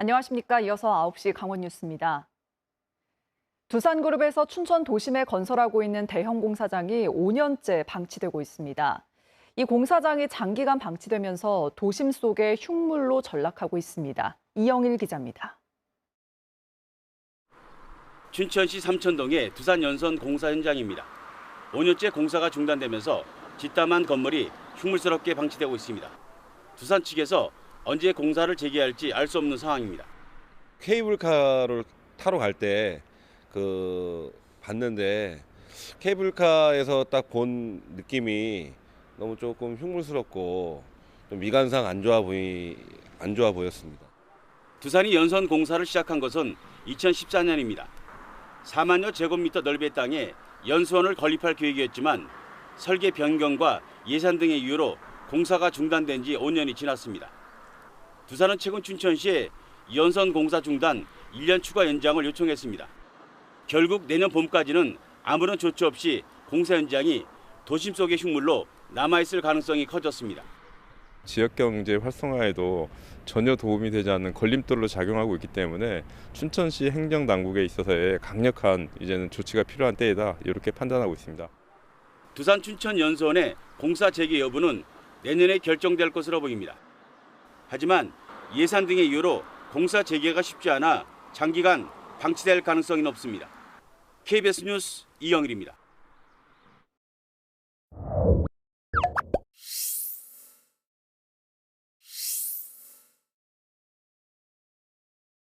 안녕하십니까. 이어서 9시 강원 뉴스입니다. 두산그룹에서 춘천 도심에 건설하고 있는 대형 공사장이 5년째 방치되고 있습니다. 이 공사장이 장기간 방치되면서 도심 속에 흉물로 전락하고 있습니다. 이영일 기자입니다. 춘천시 삼천동의 두산 연선 공사 현장입니다. 5년째 공사가 중단되면서 뒷담한 건물이 흉물스럽게 방치되고 있습니다. 두산 측에서 언제 공사를 재개할지 알 수 없는 상황입니다. 케이블카를 타러 갈 때 그 봤는데 케이블카에서 딱 본 느낌이 너무 조금 흉물스럽고 좀 미관상 안 좋아 보이 안 좋아 보였습니다. 두산이 연선 공사를 시작한 것은 2014년입니다. 4만여 제곱미터 넓이의 땅에 연수원을 건립할 계획이었지만 설계 변경과 예산 등의 이유로 공사가 중단된 지 5년이 지났습니다. 두산은 최근 춘천시에 연선 공사 중단 1년 추가 연장을 요청했습니다. 결국 내년 봄까지는 아무런 조치 없이 공사 현장이 도심 속의 흉물로 남아있을 가능성이 커졌습니다. 지역 경제 활성화에도 전혀 도움이 되지 않는 걸림돌로 작용하고 있기 때문에 춘천시 행정 당국에 있어서의 강력한 이제는 조치가 필요한 때이다 이렇게 판단하고 있습니다. 두산 춘천 연수원의 공사 재개 여부는 내년에 결정될 것으로 보입니다. 하지만 예산 등의 이유로 공사 재개가 쉽지 않아 장기간 방치될 가능성이 높습니다. KBS 뉴스 이영일입니다.